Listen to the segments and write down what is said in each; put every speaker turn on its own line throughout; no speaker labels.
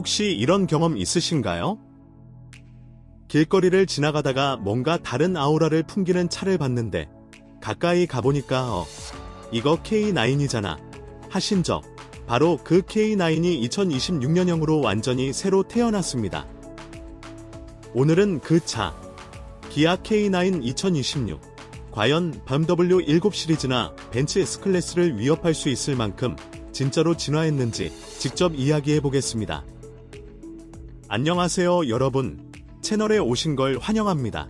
혹시 이런 경험 있으신가요? 길거리를 지나가다가 뭔가 다른 아우라를 풍기는 차를 봤는데 가까이 가보니까 어, 이거 K9이잖아 하신 적 바로 그 K9이 2026년형으로 완전히 새로 태어났습니다. 오늘은 그 차, 기아 K9 2026. 과연 BMW 7 시리즈나 벤츠 S클래스를 위협할 수 있을 만큼 진짜로 진화했는지 직접 이야기해 보겠습니다. 안녕하세요 여러분. 채널에 오신 걸 환영합니다.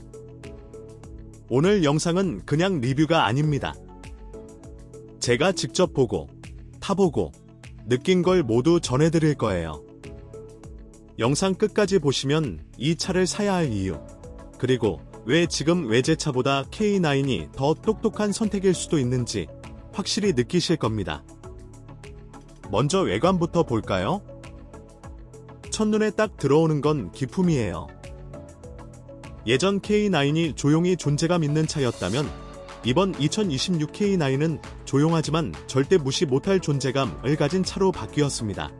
오늘 영상은 그냥 리뷰가 아닙니다. 제가 직접 보고, 타보고, 느낀 걸 모두 전해드릴 거예요. 영상 끝까지 보시면 이 차를 사야 할 이유, 그리고 왜 지금 외제차보다 K9이 더 똑똑한 선택일 수도 있는지 확실히 느끼실 겁니다. 먼저 외관부터 볼까요? 첫눈에 딱 들어오는 건 기품이에요. 예전 K9이 조용히 존재감 있는 차였다면 이번 2026 K9은 조용하지만 절대 무시 못할 존재감을 가진 차로 바뀌었습니다.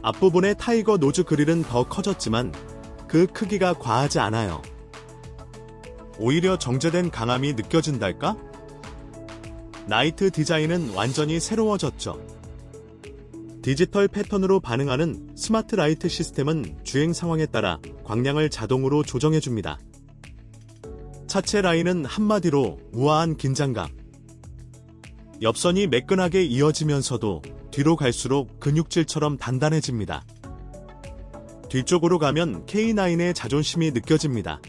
앞부분의 타이거 노즈 그릴은 더 커졌지만 그 크기가 과하지 않아요. 오히려 정제된 강함이 느껴진달까? 나이트 디자인은 완전히 새로워졌죠. 디지털 패턴으로 반응하는 스마트 라이트 시스템은 주행 상황에 따라 광량을 자동으로 조정해줍니다. 차체 라인은 한마디로 우아한 긴장감. 옆선이 매끈하게 이어지면서도 뒤로 갈수록 근육질처럼 단단해집니다. 뒤쪽으로 가면 K9의 자존심이 느껴집니다.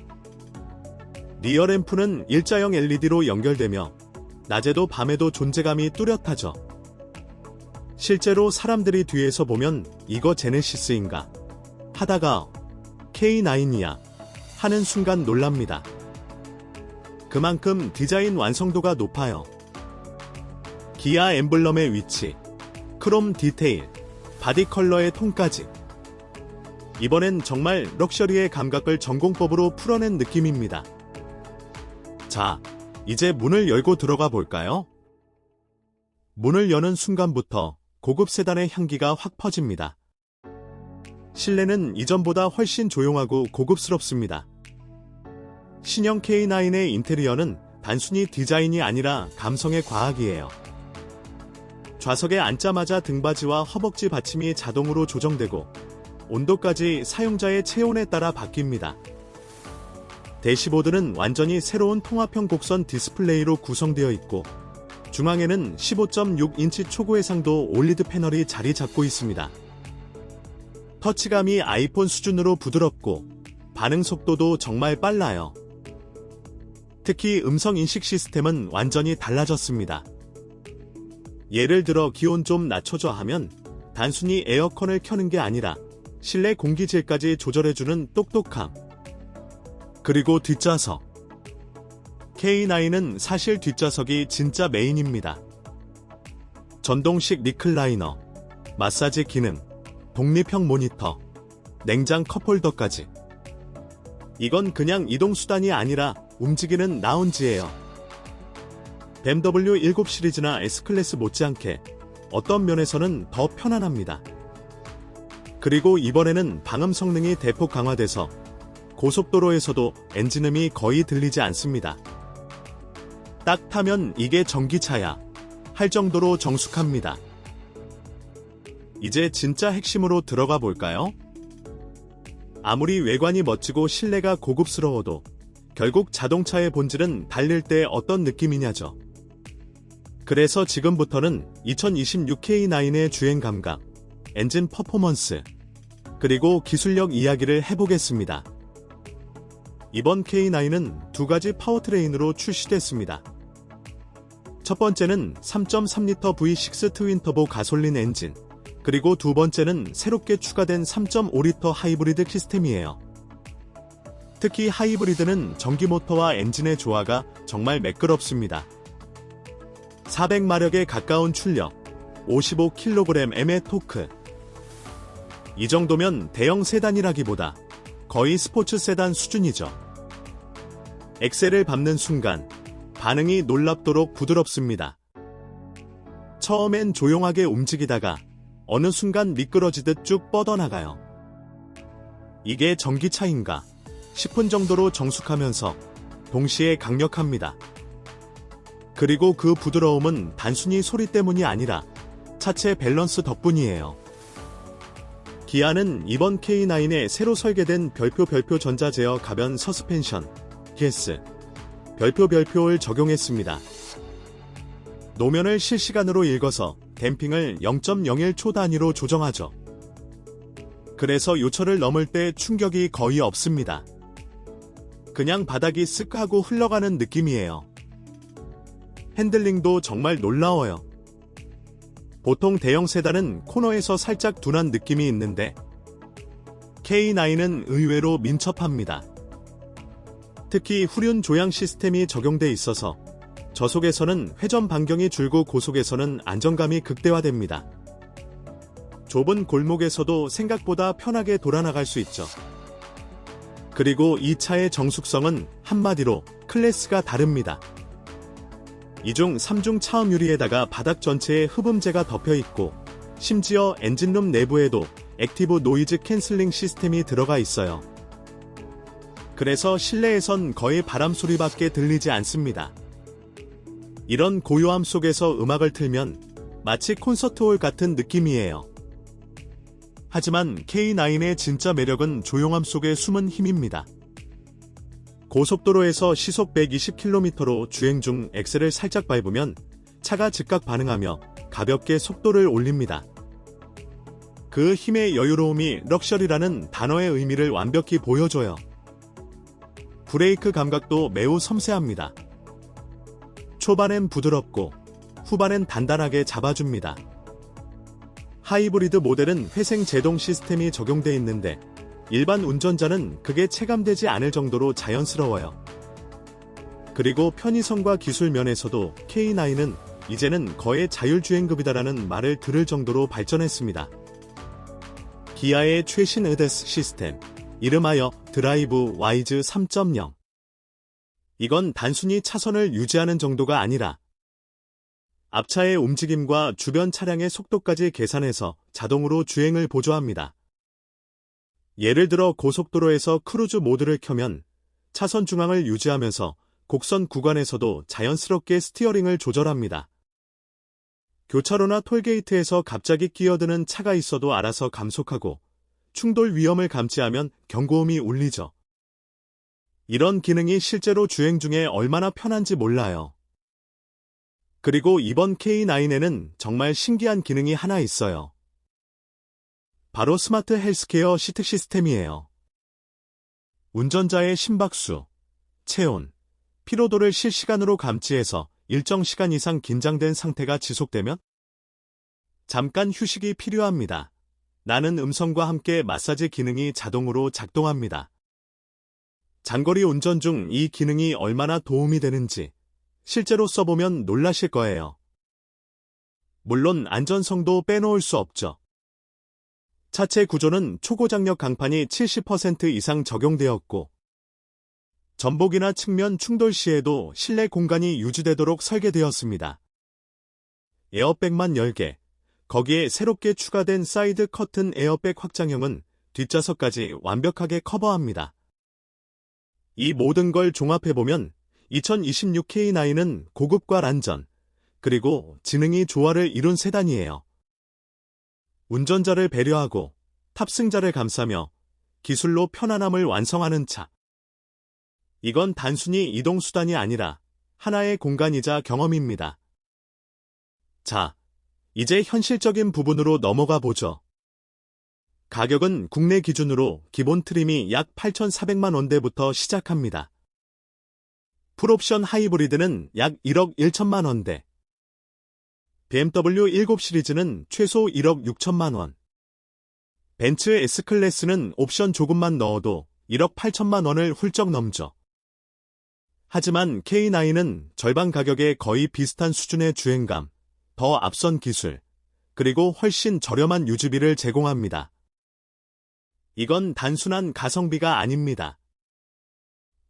리어 램프는 일자형 LED로 연결되며 낮에도 밤에도 존재감이 뚜렷하죠. 실제로 사람들이 뒤에서 보면 이거 제네시스인가 하다가 K9이야 하는 순간 놀랍니다. 그만큼 디자인 완성도가 높아요. 기아 엠블럼의 위치, 크롬 디테일, 바디 컬러의 톤까지. 이번엔 정말 럭셔리의 감각을 전공법으로 풀어낸 느낌입니다. 자, 이제 문을 열고 들어가 볼까요? 문을 여는 순간부터 고급 세단의 향기가 확 퍼집니다. 실내는 이전보다 훨씬 조용하고 고급스럽습니다. 신형 K9의 인테리어는 단순히 디자인이 아니라 감성의 과학이에요. 좌석에 앉자마자 등받이와 허벅지 받침이 자동으로 조정되고 온도까지 사용자의 체온에 따라 바뀝니다. 대시보드는 완전히 새로운 통합형 곡선 디스플레이로 구성되어 있고 중앙에는 15.6인치 초고해상도 올리드 패널이 자리 잡고 있습니다. 터치감이 아이폰 수준으로 부드럽고 반응 속도도 정말 빨라요. 특히 음성 인식 시스템은 완전히 달라졌습니다. 예를 들어 기온 좀 낮춰줘 하면 단순히 에어컨을 켜는 게 아니라 실내 공기질까지 조절해주는 똑똑함. 그리고 뒷좌석. K9은 사실 뒷좌석이 진짜 메인입니다. 전동식 리클라이너, 마사지 기능, 독립형 모니터, 냉장 컵홀더까지. 이건 그냥 이동수단이 아니라 움직이는 라운지예요. BMW 7 시리즈나 S클래스 못지않게 어떤 면에서는 더 편안합니다. 그리고 이번에는 방음 성능이 대폭 강화돼서 고속도로에서도 엔진음이 거의 들리지 않습니다. 딱 타면 이게 전기차야 할 정도로 정숙합니다. 이제 진짜 핵심으로 들어가 볼까요? 아무리 외관이 멋지고 실내가 고급스러워도 결국 자동차의 본질은 달릴 때 어떤 느낌이냐죠. 그래서 지금부터는 2026K9의 주행 감각, 엔진 퍼포먼스, 그리고 기술력 이야기를 해보겠습니다. 이번 K9은 두 가지 파워트레인으로 출시됐습니다. 첫 번째는 3.3L V6 트윈터보 가솔린 엔진, 그리고 두 번째는 새롭게 추가된 3.5L 하이브리드 시스템이에요. 특히 하이브리드는 전기 모터와 엔진의 조화가 정말 매끄럽습니다. 400마력에 가까운 출력, 55kgm의 토크. 이 정도면 대형 세단이라기보다 거의 스포츠 세단 수준이죠. 엑셀을 밟는 순간 반응이 놀랍도록 부드럽습니다. 처음엔 조용하게 움직이다가 어느 순간 미끄러지듯 쭉 뻗어나가요. 이게 전기차인가 싶은 정도로 정숙하면서 동시에 강력합니다. 그리고 그 부드러움은 단순히 소리 때문이 아니라 차체 밸런스 덕분이에요. 기아는 이번 K9에 새로 설계된 별표 별표 전자 제어 가변 서스펜션, GS, 별표 별표를 적용했습니다. 노면을 실시간으로 읽어서 댐핑을 0.01초 단위로 조정하죠. 그래서 요철을 넘을 때 충격이 거의 없습니다. 그냥 바닥이 쓱 하고 흘러가는 느낌이에요. 핸들링도 정말 놀라워요. 보통 대형 세단은 코너에서 살짝 둔한 느낌이 있는데 K9은 의외로 민첩합니다. 특히 후륜 조향 시스템이 적용돼 있어서 저속에서는 회전 반경이 줄고 고속에서는 안정감이 극대화됩니다. 좁은 골목에서도 생각보다 편하게 돌아나갈 수 있죠. 그리고 이 차의 정숙성은 한마디로 클래스가 다릅니다. 이중 3중 차음 유리에다가 바닥 전체에 흡음재가 덮여 있고 심지어 엔진룸 내부에도 액티브 노이즈 캔슬링 시스템이 들어가 있어요. 그래서 실내에선 거의 바람 소리밖에 들리지 않습니다. 이런 고요함 속에서 음악을 틀면 마치 콘서트홀 같은 느낌이에요. 하지만 K9의 진짜 매력은 조용함 속에 숨은 힘입니다. 고속도로에서 시속 120km로 주행 중 엑셀을 살짝 밟으면 차가 즉각 반응하며 가볍게 속도를 올립니다. 그 힘의 여유로움이 럭셔리라는 단어의 의미를 완벽히 보여줘요. 브레이크 감각도 매우 섬세합니다. 초반엔 부드럽고 후반엔 단단하게 잡아줍니다. 하이브리드 모델은 회생 제동 시스템이 적용돼 있는데 일반 운전자는 그게 체감되지 않을 정도로 자연스러워요. 그리고 편의성과 기술 면에서도 K9은 이제는 거의 자율주행급이다라는 말을 들을 정도로 발전했습니다. 기아의 최신 의데스 시스템, 이름하여 드라이브 와이즈 3.0. 이건 단순히 차선을 유지하는 정도가 아니라 앞차의 움직임과 주변 차량의 속도까지 계산해서 자동으로 주행을 보조합니다. 예를 들어 고속도로에서 크루즈 모드를 켜면 차선 중앙을 유지하면서 곡선 구간에서도 자연스럽게 스티어링을 조절합니다. 교차로나 톨게이트에서 갑자기 끼어드는 차가 있어도 알아서 감속하고 충돌 위험을 감지하면 경고음이 울리죠. 이런 기능이 실제로 주행 중에 얼마나 편한지 몰라요. 그리고 이번 K9에는 정말 신기한 기능이 하나 있어요. 바로 스마트 헬스케어 시트 시스템이에요. 운전자의 심박수, 체온, 피로도를 실시간으로 감지해서 일정 시간 이상 긴장된 상태가 지속되면 잠깐 휴식이 필요합니다. 나는 음성과 함께 마사지 기능이 자동으로 작동합니다. 장거리 운전 중 이 기능이 얼마나 도움이 되는지 실제로 써보면 놀라실 거예요. 물론 안전성도 빼놓을 수 없죠. 차체 구조는 초고장력 강판이 70% 이상 적용되었고 전복이나 측면 충돌 시에도 실내 공간이 유지되도록 설계되었습니다. 에어백만 10개, 거기에 새롭게 추가된 사이드 커튼 에어백 확장형은 뒷좌석까지 완벽하게 커버합니다. 이 모든 걸 종합해보면 2026 K9은 고급과 란전, 그리고 지능이 조화를 이룬 세단이에요. 운전자를 배려하고 탑승자를 감싸며 기술로 편안함을 완성하는 차. 이건 단순히 이동수단이 아니라 하나의 공간이자 경험입니다. 자, 이제 현실적인 부분으로 넘어가 보죠. 가격은 국내 기준으로 기본 트림이 약 8,400만 원대부터 시작합니다. 풀옵션 하이브리드는 약 1억 1천만 원대. BMW 7 시리즈는 최소 1억 6천만 원. 벤츠 S클래스는 옵션 조금만 넣어도 1억 8천만 원을 훌쩍 넘죠. 하지만 K9은 절반 가격에 거의 비슷한 수준의 주행감, 더 앞선 기술, 그리고 훨씬 저렴한 유지비를 제공합니다. 이건 단순한 가성비가 아닙니다.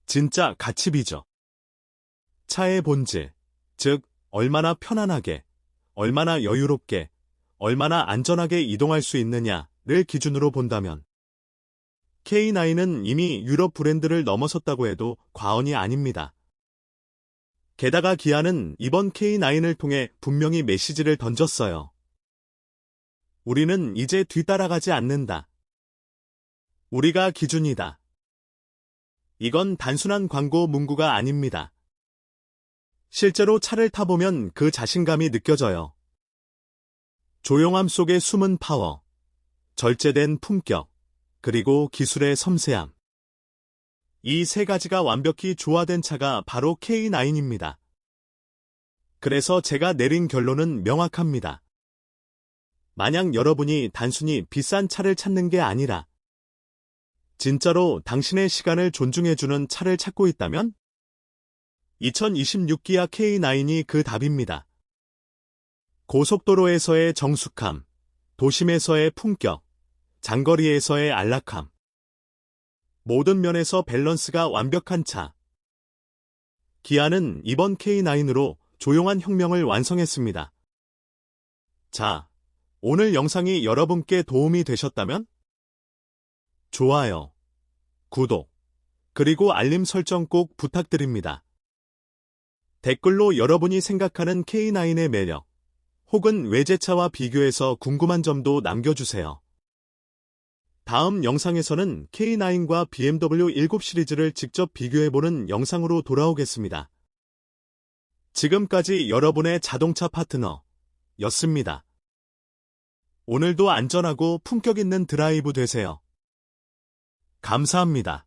진짜 가치비죠. 차의 본질, 즉, 얼마나 편안하게, 얼마나 여유롭게, 얼마나 안전하게 이동할 수 있느냐를 기준으로 본다면 K9은 이미 유럽 브랜드를 넘어섰다고 해도 과언이 아닙니다. 게다가 기아는 이번 K9을 통해 분명히 메시지를 던졌어요. 우리는 이제 뒤따라가지 않는다. 우리가 기준이다. 이건 단순한 광고 문구가 아닙니다. 실제로 차를 타보면 그 자신감이 느껴져요. 조용함 속에 숨은 파워, 절제된 품격, 그리고 기술의 섬세함. 이 세 가지가 완벽히 조화된 차가 바로 K9입니다. 그래서 제가 내린 결론은 명확합니다. 만약 여러분이 단순히 비싼 차를 찾는 게 아니라 진짜로 당신의 시간을 존중해주는 차를 찾고 있다면 2026 기아 K9이 그 답입니다. 고속도로에서의 정숙함, 도심에서의 품격, 장거리에서의 안락함. 모든 면에서 밸런스가 완벽한 차. 기아는 이번 K9으로 조용한 혁명을 완성했습니다. 자, 오늘 영상이 여러분께 도움이 되셨다면? 좋아요, 구독, 그리고 알림 설정 꼭 부탁드립니다. 댓글로 여러분이 생각하는 K9의 매력, 혹은 외제차와 비교해서 궁금한 점도 남겨주세요. 다음 영상에서는 K9과 BMW 7 시리즈를 직접 비교해보는 영상으로 돌아오겠습니다. 지금까지 여러분의 자동차 파트너 였습니다. 오늘도 안전하고 품격 있는 드라이브 되세요. 감사합니다.